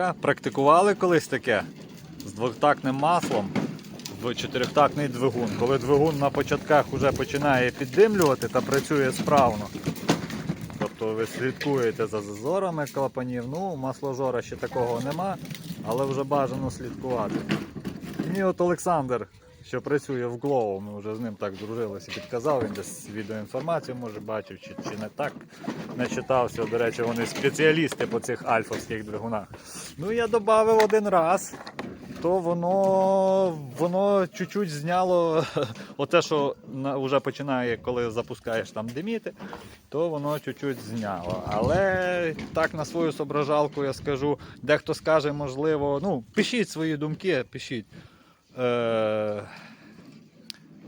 Така практикували колись таке з двохтактним маслом в чотирьохтактний двигун. Коли двигун на початках вже починає піддимлювати та працює справно. Тобто ви слідкуєте за зазорами клапанів. Ну, масложора ще такого нема, але вже бажано слідкувати. Мені от Олександр, що працює в Glovo, ми вже з ним так дружилися, підказав, він десь відеоінформацію може бачив, чи, чи не так не читався. До речі, вони спеціалісти по цих альфовських двигунах. Ну я додав один раз, то воно воно чуть-чуть зняло оте, що вже починає, коли запускаєш там диміти, то воно чуть-чуть зняло. Але так на свою соображалку я скажу, дехто скаже, можливо, ну, пишіть свої думки, пишіть. Е,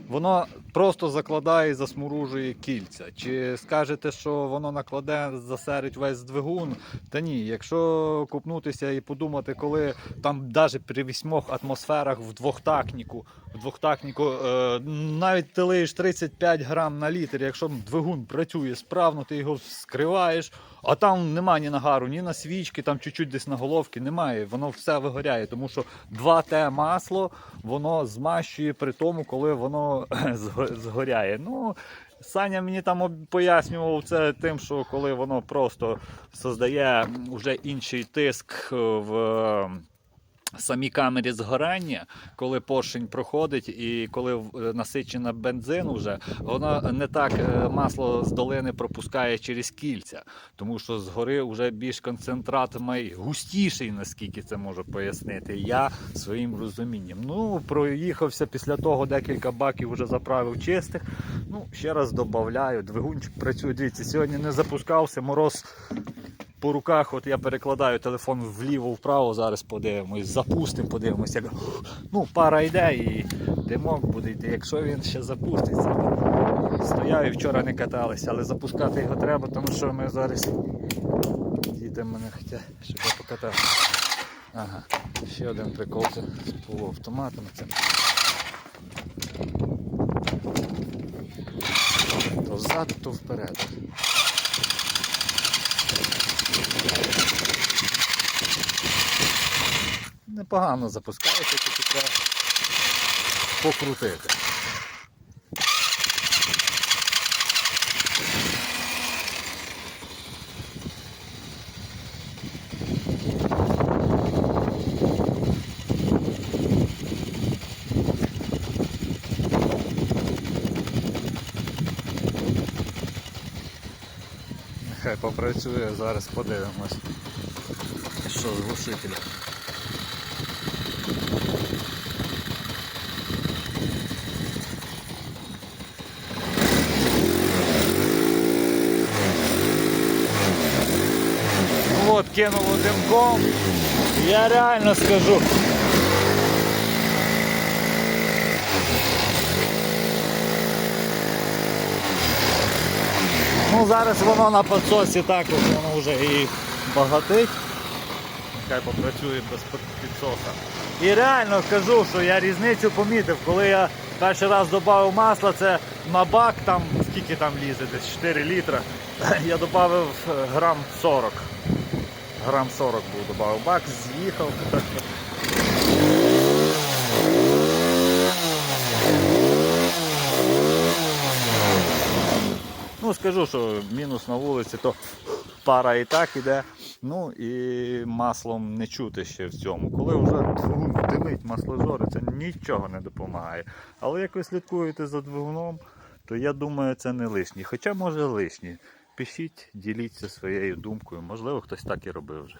воно просто закладає і засмуружує кільця. Чи скажете, що воно накладе, засерить весь двигун? Та ні, якщо купнутися і подумати, коли там навіть при вісьмох атмосферах в двохтакніку, в двохтакніку е, навіть ти лиєш 35 грам на літр, якщо двигун працює справно, ти його скриваєш, а там нема ні нагару, ні на свічки, там чуть-чуть десь на головки немає. Воно все вигоряє, тому що 2Т масло воно змащує при тому, коли воно зго- згоряє. Ну, Саня мені там пояснював це тим, що коли воно просто создає вже інший тиск в самій камері згорання, коли поршень проходить і коли е, насичена бензин вже, воно не так е, масло з долини пропускає через кільця, тому що згори вже більш концентрат має густіший, наскільки це можу пояснити. Я своїм розумінням. Ну, проїхався після того декілька баків вже заправив чистих. Ну, ще раз додаю, двигунчик працює. Дивіться, сьогодні не запускався, мороз по руках, от я перекладаю телефон вліво-вправо, зараз подивимось, запустимо, подивимось, як ну, пара йде і димок буде йти, якщо він ще запуститься. Стояв і вчора не каталися, але запускати його треба, тому що ми зараз діти мене хочуть, щоб я покатав. Ага, ще один прикол з полуавтоматом. Це. То ззаду, то вперед. Непогано запускається, тільки треба покрутити. Нехай попрацює, зараз подивимось, що з глушителя. Вот кинув димком. Я реально скажу. Ну зараз воно на підсосі також воно вже і багатить. Нехай попрацює без підсоса. І реально кажу, що я різницю помітив, коли я перший раз додав масла, це на бак, там скільки там лізе, десь 4 літра. Я додав грам 40. Грам 40 був додав бак, з'їхав. Скажу, що мінус на вулиці, то пара і так іде. Ну і маслом не чути ще в цьому. Коли вже двигун димить масложори, це нічого не допомагає. Але як ви слідкуєте за двигуном, то я думаю, це не лишні. Хоча може лишні. Пишіть, діліться своєю думкою. Можливо, хтось так і робив вже.